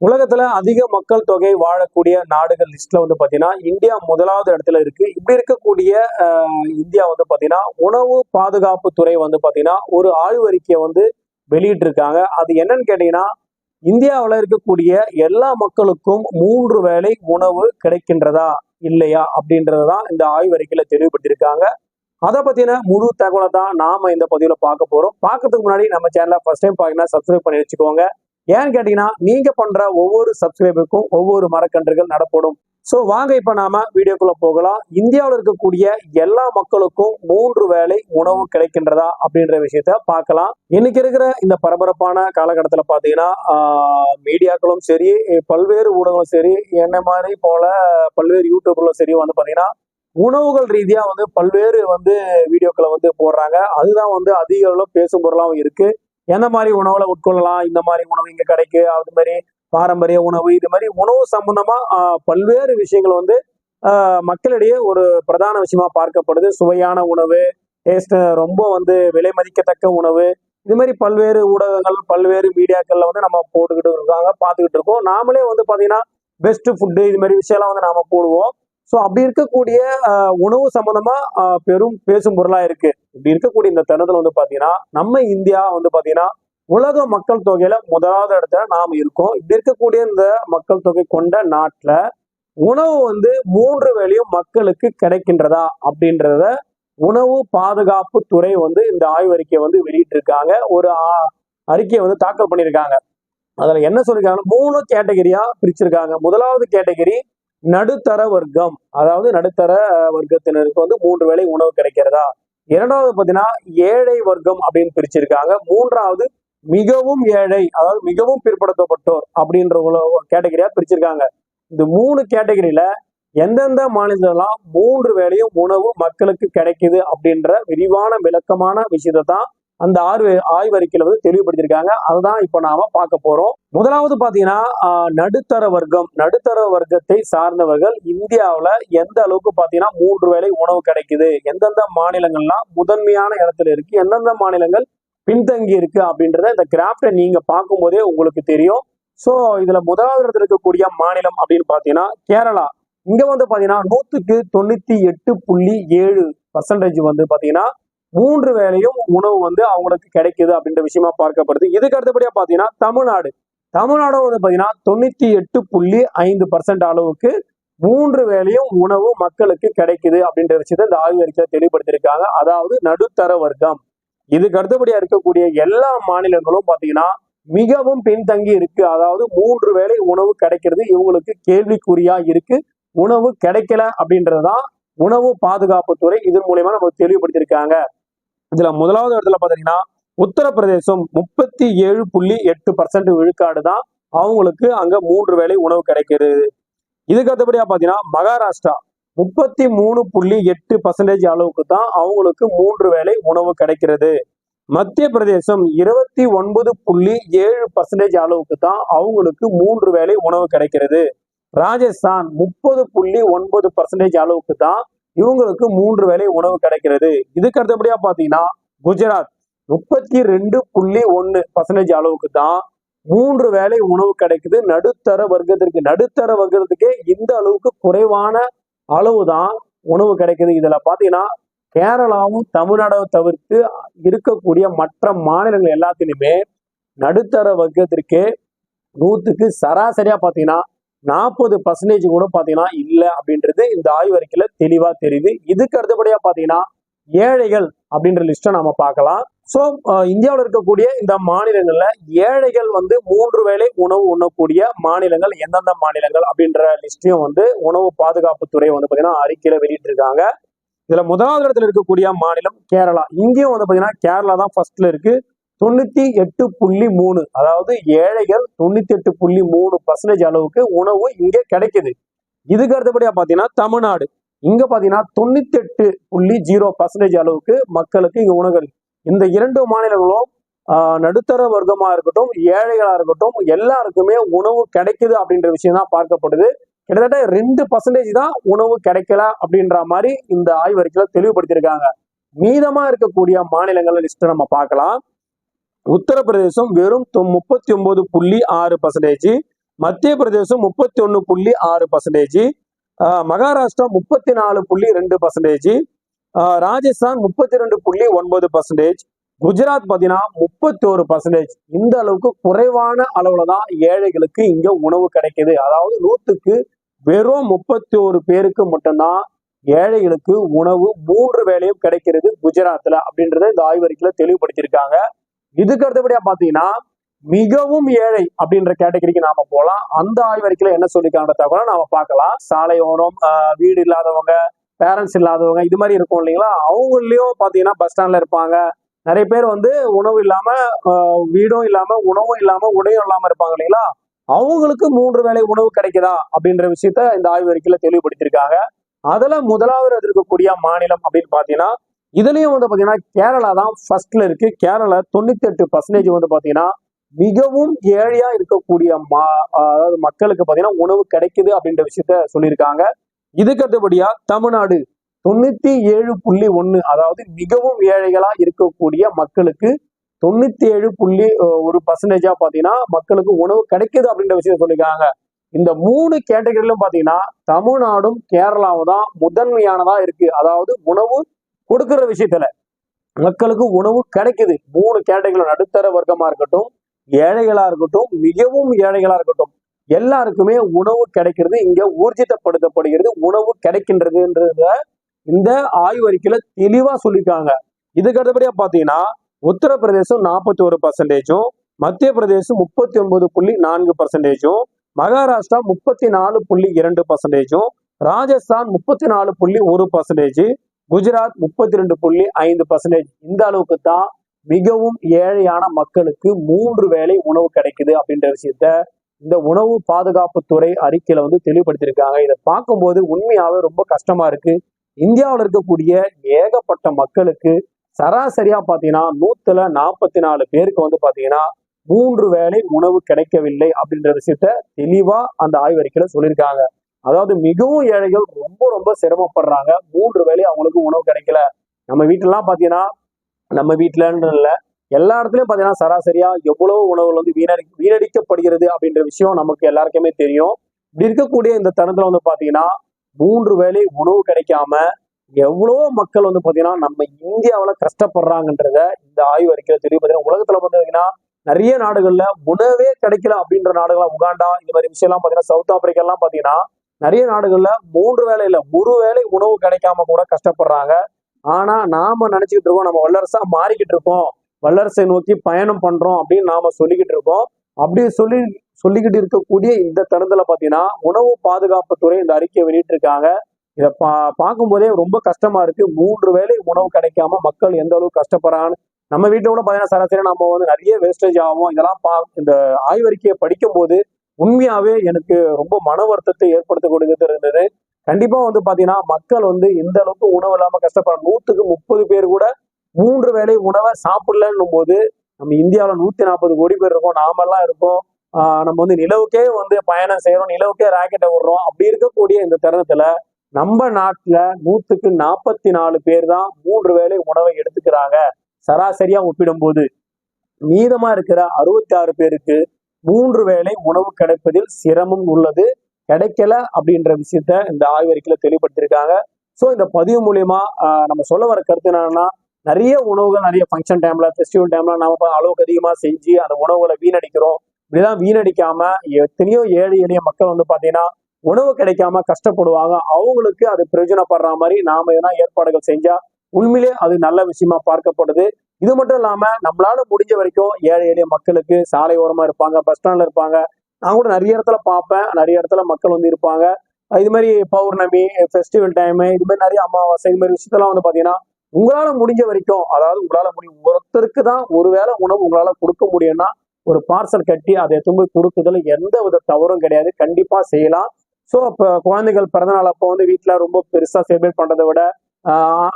உலகத்துல அதிக மக்கள் தொகை வாழக்கூடிய நாடுகள் லிஸ்ட்ல வந்து பாத்தீங்கன்னா இந்தியா முதலாவது இடத்துல இருக்கு. இப்படி இருக்கக்கூடிய இந்தியா வந்து பாத்தீங்கன்னா உணவு பாதுகாப்பு துறை வந்து பாத்தீங்கன்னா ஒரு ஆய்வறிக்கையை வந்து வெளியிட்டிருக்காங்க. அது என்னன்னு கேட்டீங்கன்னா இந்தியாவில் இருக்கக்கூடிய எல்லா மக்களுக்கும் மூன்று வேளை உணவு கிடைக்கின்றதா இல்லையா அப்படின்றதான் இந்த ஆய்வறிக்கையில தெளிவுபடுத்தியிருக்காங்க. அதை பத்தின முழு தகவலை தான் நாம இந்த பதிவுல பார்க்க போறோம். பார்க்கறதுக்கு முன்னாடி நம்ம சேனலை ஃபர்ஸ்ட் டைம் பாத்தீங்கன்னா சப்ஸ்கிரைப் பண்ணி வச்சுக்கோங்க. ஏன்னு கேட்டீங்கன்னா நீங்க பண்ற ஒவ்வொரு சப்ஸ்கிரைபருக்கும் ஒவ்வொரு மரக்கன்றுகள் நடப்படும். ஸோ வாங்க இப்போ நாம வீடியோக்குள்ள போகலாம். இந்தியாவில் இருக்கக்கூடிய எல்லா மக்களுக்கும் மூன்று வேலை உணவு கிடைக்கின்றதா அப்படின்ற விஷயத்த பார்க்கலாம். இன்னைக்கு இருக்கிற இந்த பரபரப்பான காலகட்டத்தில் பார்த்தீங்கன்னா மீடியாக்களும் சரி பல்வேறு ஊடகங்களும் சரி என்ன மாதிரி போல பல்வேறு யூடியூப்களும் சரி வந்து பார்த்தீங்கன்னா உணவுகள் ரீதியாக வந்து பல்வேறு வந்து வீடியோக்களை வந்து போடுறாங்க. அதுதான் வந்து அதிக அளவு பேசும் பொருளாகவும் இருக்குது எந்த மாதிரி உணவுல உட்கொள்ளலாம்? இந்த மாதிரி உணவு இங்க கிடைக்கு. அது மாதிரி பாரம்பரிய உணவு. இது மாதிரி உணவு சம்பந்தமா பல்வேறு விஷயங்கள் வந்து மக்களிடையே ஒரு பிரதான விஷயமா பார்க்கப்படுது. சுவையான உணவு டேஸ்ட் ரொம்ப வந்து விலை மதிக்கத்தக்க உணவு. இது மாதிரி பல்வேறு ஊடகங்கள் பல்வேறு மீடியாக்கள்ல வந்து நம்ம போட்டுக்கிட்டு இருக்காங்க பார்த்துக்கிட்டு இருக்கோம். நாமளே வந்து பாத்தீங்கன்னா பெஸ்ட் ஃபுட்டு இது மாதிரி விஷயம்லாம் வந்து நாம போடுவோம். ஸோ அப்படி இருக்கக்கூடிய உணவு சம்பந்தமா பெரும் பேசும் பொருளா இருக்கு. இப்படி இருக்கக்கூடிய இந்த தருணத்துல வந்து பாத்தீங்கன்னா நம்ம இந்தியா வந்து பாத்தீங்கன்னா உலக மக்கள் தொகையில முதலாவது இடத்துல நாம் இருக்கோம். இப்படி இருக்கக்கூடிய இந்த மக்கள் தொகை கொண்ட நாட்டுல உணவு வந்து மூன்று வேளையும் மக்களுக்கு கிடைக்கின்றதா? அப்படின்றத உணவு பாதுகாப்பு துறை வந்து இந்த ஆய்வறிக்கையை வந்து வெளியிட்டிருக்காங்க. ஒரு அறிக்கையை வந்து தாக்கல் பண்ணியிருக்காங்க. அதுல என்ன சொல்லிருக்காங்கன்னா மூணு கேட்டகரியா பிரிச்சிருக்காங்க. முதலாவது கேட்டகரி நடுத்தர வர்க்கம் அதாவது நடுத்தர வர்க்கத்தினருக்கு வந்து மூன்று வேளை உணவு கிடைக்கிறதா? இரண்டாவது பார்த்தீங்கன்னா ஏழை வர்க்கம் அப்படின்னு பிரிச்சிருக்காங்க. மூன்றாவது மிகவும் ஏழை அதாவது மிகவும் பிற்படுத்தப்பட்டோர் அப்படின்ற கேட்டகரியா பிரிச்சிருக்காங்க. இந்த மூணு கேட்டகரியில எந்தெந்த மாநிலத்திலாம் மூன்று வேளையும் உணவு மக்களுக்கு கிடைக்குது அப்படின்ற விரிவான விளக்கமான விஷயத்தை தான் அந்த ஆர்வ ஆய்வறிக்கையில வந்து தெளிவுபடுத்தியிருக்காங்க. அதுதான் இப்போ நாம பார்க்க போறோம். முதலாவது பாத்தீங்கன்னா நடுத்தர வர்க்கம். நடுத்தர வர்க்கத்தை சார்ந்தவர்கள் இந்தியாவில் எந்த அளவுக்கு பாத்தீங்கன்னா மூன்று வேளை உணவு கிடைக்குது. எந்தெந்த மாநிலங்கள்லாம் முதன்மையான இடத்துல இருக்கு. எந்தெந்த மாநிலங்கள் பின்தங்கி இருக்கு அப்படின்றத இந்த கிராஃப்டை நீங்க பார்க்கும்போதே உங்களுக்கு தெரியும். ஸோ இதுல முதலாவது இடத்துல இருக்கக்கூடிய மாநிலம் அப்படின்னு பாத்தீங்கன்னா கேரளா. இங்க வந்து பாத்தீங்கன்னா நூத்துக்கு தொண்ணூத்தி எட்டு புள்ளி ஏழு பர்சன்டேஜ் வந்து பாத்தீங்கன்னா மூன்று வேலையும் உணவு வந்து அவங்களுக்கு கிடைக்குது அப்படின்ற விஷயமா பார்க்கப்படுது. இதுக்கு அடுத்தபடியா பாத்தீங்கன்னா தமிழ்நாடு. தமிழ்நாடு வந்து பாத்தீங்கன்னா தொண்ணூத்தி எட்டு புள்ளி ஐந்து பர்சன்ட் அளவுக்கு மூன்று வேலையும் உணவு மக்களுக்கு கிடைக்குது அப்படின்ற விஷயத்த இந்த ஆய்வறிக்கையில தெளிவுபடுத்தியிருக்காங்க. அதாவது நடுத்தர வர்க்கம். இதுக்கு அடுத்தபடியா இருக்கக்கூடிய எல்லா மாநிலங்களும் பாத்தீங்கன்னா மிகவும் பின்தங்கி இருக்கு. அதாவது மூன்று வேலை உணவு கிடைக்கிறது இவங்களுக்கு கேள்விக்குறியா இருக்கு. உணவு கிடைக்கல அப்படின்றதுதான் உணவு பாதுகாப்புத்துறை இதன் மூலயமா நம்ம தெளிவுபடுத்தியிருக்காங்க. இதுல முதலாவது இடத்துல பாத்தீங்கன்னா உத்தரப்பிரதேசம் முப்பத்தி ஏழு புள்ளி எட்டு பர்சன்ட் விழுக்காடு தான் அவங்களுக்கு அங்க மூன்று வேலை உணவு கிடைக்கிறது இதுக்கு அடுத்தபடியா பாத்தீங்கன்னா மகாராஷ்டிரா முப்பத்தி மூணு புள்ளி எட்டு பர்சன்டேஜ் அளவுக்கு தான் அவங்களுக்கு மூன்று வேலை உணவு கிடைக்கிறது. மத்திய பிரதேசம் இருபத்தி ஒன்பது புள்ளி ஏழு பர்சன்டேஜ் அளவுக்கு தான் அவங்களுக்கு மூன்று வேலை உணவு கிடைக்கிறது. ராஜஸ்தான் முப்பது புள்ளி ஒன்பது பர்சன்டேஜ் அளவுக்கு தான் இவங்களுக்கு மூன்று வேலை உணவு கிடைக்கிறது. இதுக்கு அடுத்தபடியா பாத்தீங்கன்னா குஜராத் முப்பத்தி ரெண்டு புள்ளி ஒன்னு பர்சன்டேஜ் அளவுக்கு தான் மூன்று வேலை உணவு கிடைக்குது. நடுத்தர வர்க்கத்திற்கு நடுத்தர வர்க்கத்துக்கே இந்த அளவுக்கு குறைவான அளவு தான் உணவு கிடைக்குது. இதுல பாத்தீங்கன்னா கேரளாவும் தமிழ்நாடும் தவிர்த்து இருக்கக்கூடிய மற்ற மாநிலங்கள் எல்லாத்திலுமே நடுத்தர வர்க்கத்திற்கே நூத்துக்கு சராசரியா பாத்தீங்கன்னா நாற்பது பர்சன்டேஜ் கூட பார்த்தீங்கன்னா இல்லை அப்படின்றது இந்த ஆய்வறிக்கையில தெளிவா தெரியுது. இதுக்கு அடுத்தபடியா பார்த்தீங்கன்னா ஏழைகள் அப்படின்ற லிஸ்ட்டை நம்ம பார்க்கலாம். ஸோ இந்தியாவில் இருக்கக்கூடிய இந்த மாநிலங்களில் ஏழைகள் வந்து மூன்று வேளை உணவு உண்ணக்கூடிய மாநிலங்கள் எந்தெந்த மாநிலங்கள் அப்படின்ற லிஸ்ட்டையும் வந்து உணவு பாதுகாப்புத்துறை வந்து பார்த்தீங்கன்னா அறிக்கையில வெளியிட்டிருக்காங்க. இதுல முதலாவது இடத்துல இருக்கக்கூடிய மாநிலம் கேரளா. இங்கேயும் வந்து பார்த்தீங்கன்னா கேரளா தான் ஃபர்ஸ்ட்ல இருக்கு. தொண்ணூத்தி எட்டு புள்ளி மூணு அதாவது ஏழைகள் தொண்ணூத்தி எட்டு புள்ளி மூணு பர்சன்டேஜ் அளவுக்கு உணவு இங்கே கிடைக்குது. இதுக்கு அடுத்தபடியா பாத்தீங்கன்னா தமிழ்நாடு. இங்க பாத்தீங்கன்னா தொண்ணூத்தி எட்டு புள்ளி ஜீரோ பர்சன்டேஜ் அளவுக்கு மக்களுக்கு இங்க உணவுகள். இந்த இரண்டு மாநிலங்களும் ஆஹ், நடுத்தர வர்க்கமா இருக்கட்டும் ஏழைகளா இருக்கட்டும் எல்லாருக்குமே உணவு கிடைக்குது அப்படின்ற விஷயம் தான் பார்க்கப்படுது. கிட்டத்தட்ட ரெண்டு பர்சன்டேஜ் தான் உணவு கிடைக்கல அப்படின்ற மாதிரி இந்த ஆய்வறிக்கையில தெளிவுபடுத்தியிருக்காங்க. மீதமா இருக்கக்கூடிய மாநிலங்கள் லிஸ்ட் நம்ம பார்க்கலாம். உத்தரப்பிரதேசம் வெறும் முப்பத்தி ஒன்பது புள்ளி ஆறு பர்சன்டேஜ் மத்திய பிரதேசம் முப்பத்தி ஒன்று புள்ளி ஆறு பர்சன்டேஜ் மகாராஷ்டிரா முப்பத்தி நாலு புள்ளி ரெண்டு பர்சன்டேஜ் ராஜஸ்தான் முப்பத்தி ரெண்டு புள்ளி ஒன்பது பர்சன்டேஜ் குஜராத் பார்த்தீங்கன்னா முப்பத்தி ஒரு பர்சன்டேஜ் இந்த அளவுக்கு குறைவான அளவுல தான் ஏழைகளுக்கு இங்க உணவு கிடைக்குது. அதாவது நூத்துக்கு வெறும் முப்பத்தி ஒரு பேருக்கு மட்டும்தான் ஏழைகளுக்கு உணவு மூன்று வேலையும் கிடைக்கிறது குஜராத்ல அப்படின்றத இந்த ஆய்வறிக்கையில தெளிவுபடுத்தியிருக்காங்க. இதுக்கு அடுத்தபடியா பாத்தீங்கன்னா மிகவும் ஏழை அப்படின்ற கேட்டகரிக்கு நாம போலாம் அந்த ஆய்வறிக்கையில என்ன சொல்லிக்கான தகவலை நாம பார்க்கலாம். சாலை ஓரம் வீடு இல்லாதவங்க பேரண்ட்ஸ் இல்லாதவங்க இது மாதிரி இருக்கும் இல்லைங்களா? அவங்களையும் பாத்தீங்கன்னா பஸ் ஸ்டாண்ட்ல இருப்பாங்க. நிறைய பேர் வந்து உணவு இல்லாம வீடும் இல்லாம உணவும் இல்லாம உடையும் இல்லாம இருப்பாங்க இல்லைங்களா? அவங்களுக்கு மூன்று வேளை உணவு கிடைக்குதா அப்படின்ற விஷயத்த இந்த ஆய்வறிக்கையில தெளிவுபடுத்தியிருக்காங்க. அதுல முதலாவது இருக்கக்கூடிய மாநிலம் அப்படின்னு பாத்தீங்கன்னா இதுலயும் வந்து பாத்தீங்கன்னா கேரளா தான் ஃபர்ஸ்ட்ல இருக்கு. கேரளா தொண்ணூத்தி எட்டு பர்சன்டேஜ் வந்து பாத்தீங்கன்னா மிகவும் ஏழையா இருக்கக்கூடிய மா அதாவது மக்களுக்கு பாத்தீங்கன்னா உணவு கிடைக்குது அப்படின்ற விஷயத்த சொல்லியிருக்காங்க. இதுக்கு அடுத்தபடியா தமிழ்நாடு தொண்ணூத்தி ஏழு புள்ளி ஒன்று அதாவது மிகவும் ஏழைகளா இருக்கக்கூடிய மக்களுக்கு தொண்ணூத்தி ஏழு புள்ளி ஒரு பர்சன்டேஜா பாத்தீங்கன்னா மக்களுக்கு உணவு கிடைக்குது அப்படின்ற விஷயம் சொல்லியிருக்காங்க. இந்த மூணு கேட்டகரியிலும் பாத்தீங்கன்னா தமிழ்நாடும் கேரளாவும் தான் முதன்மையானதா இருக்கு. அதாவது உணவு கொடுக்குற விஷயத்துல மக்களுக்கு உணவு கிடைக்குது. மூணு கேட்டகரி நடுத்தர வர்க்கமா இருக்கட்டும் ஏழைகளா இருக்கட்டும் மிகவும் ஏழைகளா இருக்கட்டும் எல்லாருக்குமே உணவு கிடைக்கிறது இங்க ஊர்ஜிதப்படுத்தப்படுகிறது உணவு கிடைக்கின்றதுன்றத இந்த ஆய்வறிக்கையில தெளிவா சொல்லியிருக்காங்க. இதுக்கு அடுத்தபடியா பாத்தீங்கன்னா உத்தரப்பிரதேசம் நாற்பத்தி ஒரு பர்சன்டேஜும் மத்திய பிரதேசம் முப்பத்தி ஒன்பது புள்ளி நான்கு பர்சன்டேஜும் மகாராஷ்டிரா முப்பத்தி நாலு புள்ளி இரண்டு பர்சன்டேஜும் ராஜஸ்தான் முப்பத்தி நாலு புள்ளி ஒரு பர்சன்டேஜ் குஜராத் முப்பத்தி ரெண்டு புள்ளி ஐந்து பர்சன்டேஜ் இந்த அளவுக்கு தான் மிகவும் ஏழையான மக்களுக்கு மூன்று வேளை உணவு கிடைக்குது அப்படின்ற விஷயத்த இந்த உணவு பாதுகாப்புத்துறை அறிக்கையில வந்து தெளிவுபடுத்தியிருக்காங்க. இதை பார்க்கும்போது உண்மையாவே ரொம்ப கஷ்டமா இருக்கு. இந்தியாவில் இருக்கக்கூடிய ஏகப்பட்ட மக்களுக்கு சராசரியா பாத்தீங்கன்னா நூத்துல நாற்பத்தி நாலு பேருக்கு வந்து பாத்தீங்கன்னா மூன்று வேளை உணவு கிடைக்கவில்லை அப்படின்ற விஷயத்த தெளிவா அந்த ஆய்வறிக்கையில சொல்லியிருக்காங்க. அதாவது மிகவும் ஏழைகள் ரொம்ப ரொம்ப சிரமப்படுறாங்க. மூன்று வேலை அவங்களுக்கு உணவு கிடைக்கல. நம்ம வீட்டிலலாம் பாத்தீங்கன்னா நம்ம வீட்டுலன்னு இல்ல. எல்லா இடத்துலயும் பாத்தீங்கன்னா சராசரியா எவ்வளவு உணவுகள் வந்து வீணடி வீணடிக்கப்படுகிறது அப்படின்ற விஷயம் நமக்கு எல்லாருக்குமே தெரியும். இப்படி இருக்கக்கூடிய இந்த தருணத்துல வந்து பாத்தீங்கன்னா மூன்று வேலை உணவு கிடைக்காம எவ்வளவோ மக்கள் வந்து பாத்தீங்கன்னா நம்ம இந்தியாவுல கஷ்டப்படுறாங்கன்றத இந்த ஆய்வு அறிக்கையில் தெரியும். பாத்தீங்கன்னா உலகத்துல வந்து நிறைய நாடுகள்ல உணவே கிடைக்கல அப்படின்ற நாடுகளாக உகாண்டா இந்த மாதிரி விஷயம் எல்லாம் பாத்தீங்கன்னா சவுத் ஆப்பிரிக்கா எல்லாம் பாத்தீங்கன்னா நிறைய நாடுகள்ல மூன்று வேலையில ஒரு வேளை உணவு கிடைக்காம கூட கஷ்டப்படுறாங்க. ஆனா நாம நினைச்சுக்கிட்டு இருக்கோம் நம்ம வல்லரசா மாறிக்கிட்டு இருக்கோம். வல்லரசை நோக்கி பயணம் பண்றோம் அப்படின்னு நாம சொல்லிக்கிட்டு இருக்கோம். அப்படி சொல்லி சொல்லிக்கிட்டு இருக்கக்கூடிய இந்த தருணத்துல பாத்தீங்கன்னா உணவு பாதுகாப்பு துறை இந்த அறிக்கையை வெளியிட்டிருக்காங்க. இதை பா பார்க்கும்போதே ரொம்ப கஷ்டமா இருக்கு. மூன்று வேலை உணவு கிடைக்காம மக்கள் எந்த அளவுக்கு கஷ்டப்படுறாங்கன்னு நம்ம வீட்டில் கூட பார்த்தீங்கன்னா சராசரி நம்ம வந்து நிறைய வேஸ்டேஜ் ஆகும். இதெல்லாம் பா இந்த ஆய்வறிக்கையை படிக்கும் போது உண்மையாவே எனக்கு ரொம்ப மன வருத்தத்தை ஏற்படுத்தக்கூடியது இருந்தது கண்டிப்பா வந்து பாத்தீங்கன்னா மக்கள் வந்து எந்த அளவுக்கு உணவு இல்லாம கஷ்டப்படுற நூத்துக்கு முப்பது பேர் கூட மூன்று வேளை உணவை சாப்பிடலன்னும் போது நம்ம இந்தியாவில் நூத்தி நாற்பது கோடி பேர் இருக்கோம். நாமெல்லாம் இருக்கோம். நம்ம வந்து நிலவுக்கே வந்து பயணம் செய்யறோம் நிலவுக்கே ராக்கெட்டை விடுறோம் அப்படி இருக்கக்கூடிய இந்த தருணத்துல நம்ம நாட்டுல நூத்துக்கு நாற்பத்தி நாலு பேர் தான் மூன்று வேளை உணவை எடுத்துக்கிறாங்க. சராசரியா ஒப்பிடும்போது. மீதமா இருக்கிற அறுபத்தி ஆறு பேருக்கு மூன்று வேளை உணவு கிடைப்பதில் சிரமம் உள்ளது. கிடைக்கல அப்படின்ற விஷயத்த இந்த ஆய்வறிக்கையில தெளிவுபடுத்தியிருக்காங்க. ஸோ இந்த பதிவு மூலியமா நம்ம சொல்ல வர கருத்து என்னன்னா நிறைய உணவுகள் நிறைய ஃபங்க்ஷன் டைம்ல ஃபெஸ்டிவல் டைம்ல நாம அளவுக்கு அதிகமா செஞ்சு அந்த உணவுகளை வீணடிக்கிறோம். இப்படிதான் வீணடிக்காம எத்தனையோ ஏழை எளிய மக்கள் வந்து பாத்தீங்கன்னா உணவு கிடைக்காம கஷ்டப்படுவாங்க. அவங்களுக்கு அது பிரயோஜனப்படுற மாதிரி நாம எதனா ஏற்பாடுகள் செஞ்சா உண்மையிலே அது நல்ல விஷயமா பார்க்கப்படுது. இது மட்டும் இல்லாம நம்மளால முடிஞ்ச வரைக்கும் ஏழை எளிய மக்களுக்கு சாலை ஓரமா இருப்பாங்க பஸ் ஸ்டாண்ட்ல இருப்பாங்க. நான் கூட நிறைய இடத்துல பார்ப்பேன். நிறைய இடத்துல மக்கள் வந்து இருப்பாங்க. இது மாதிரி பௌர்ணமி ஃபெஸ்டிவல் டைம் இது மாதிரி நிறைய அமாவாசை இது மாதிரி விஷயத்தெல்லாம் வந்து பாத்தீங்கன்னா உங்களால முடிஞ்ச வரைக்கும் அதாவது உங்களால முடியும். ஒருத்தருக்கு தான் ஒருவேளை உணவு உங்களால கொடுக்க முடியும்னா ஒரு பார்சல் கட்டி அதை எடுத்து போய் கொடுக்குறதுல எந்த வித தவறும் கிடையாது. கண்டிப்பா செய்யலாம். ஸோ இப்போ குழந்தைகள் பிறந்தநாள் அப்போ வந்து வீட்டில் ரொம்ப பெருசாக செலிப்ரேட் பண்ணுறதை விட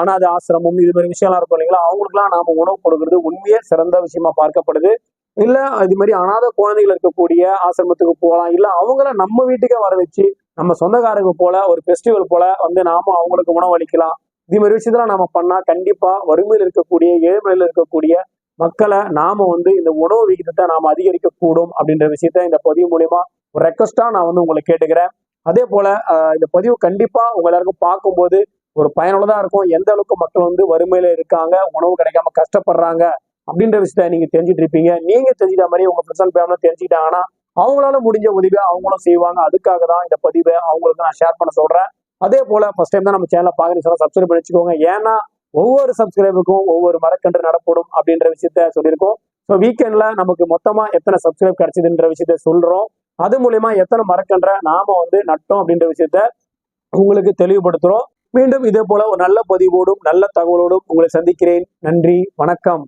அனாதை ஆசிரமம் இது மாதிரி விஷயம்லாம் இருக்கும் இல்லைங்களா? அவங்களுக்குலாம் நாம உணவு கொடுக்கறது உண்மையே சிறந்த விஷயமா பார்க்கப்படுது. இல்ல இது மாதிரி அனாதை குழந்தைகள் இருக்கக்கூடிய ஆசிரமத்துக்கு போகலாம். இல்ல அவங்கள நம்ம வீட்டுக்கே வர வச்சு நம்ம சொந்தக்காரங்க போல ஒரு ஃபெஸ்டிவல் போல வந்து நாம அவங்களுக்கு உணவு அளிக்கலாம். இது மாதிரி விஷயத்தெல்லாம் நாம பண்ணா கண்டிப்பா வறுமையில் இருக்கக்கூடிய ஏழ்மையில் இருக்கக்கூடிய மக்களை நாம வந்து இந்த உணவு விகிதத்தை நாம அதிகரிக்க கூடும் அப்படின்ற விஷயத்த இந்த பதிவு மூலியமா ஒரு ரெக்வஸ்டா நான் வந்து உங்களை கேட்டுக்கிறேன். அதே போல ஆஹ் இந்த பதிவு கண்டிப்பா உங்க எல்லாருக்கும் பார்க்கும்போது ஒரு பயனுள்ளதா இருக்கும். எந்த அளவுக்கு மக்கள் வந்து வறுமையில இருக்காங்க உணவு கிடைக்காம கஷ்டப்படுறாங்க அப்படின்ற விஷயத்த நீங்க தெரிஞ்சுட்டு இருப்பீங்க. நீங்க தெரிஞ்சுட்ட மாதிரி உங்க ஃப்ரெண்ட்ஸ் அண்ட் தெரிஞ்சுக்கிட்டாங்கன்னா அவங்களால முடிஞ்ச உதவியை அவங்களும் செய்வாங்க. அதுக்காக தான் இந்த பதிவை அவங்களுக்கு நான் ஷேர் பண்ண சொல்றேன். அதே போல ஃபர்ஸ்ட் டைம் தான் நம்ம சேனலை பாக்குறீங்க சப்ஸ்கிரைப் பண்ணிச்சுக்கோங்க ஏன்னா ஒவ்வொரு சப்ஸ்கிரைபுக்கும் ஒவ்வொரு மரக்கன்று நடப்படும் அப்படின்ற விஷயத்த சொல்லியிருக்கோம். ஸோ வீக்கெண்ட்ல நமக்கு மொத்தமா எத்தனை சப்ஸ்கிரைப் கிடைச்சதுன்ற விஷயத்த சொல்றோம். அது மூலியமா எத்தனை மரக்கன்றை நாம வந்து நட்டோம் அப்படின்ற விஷயத்த உங்களுக்கு தெளிவுபடுத்துறோம். மீண்டும் இதே போல ஒரு நல்ல பதிவோடும் நல்ல தகவலோடும் உங்களை சந்திக்கிறேன். நன்றி வணக்கம்.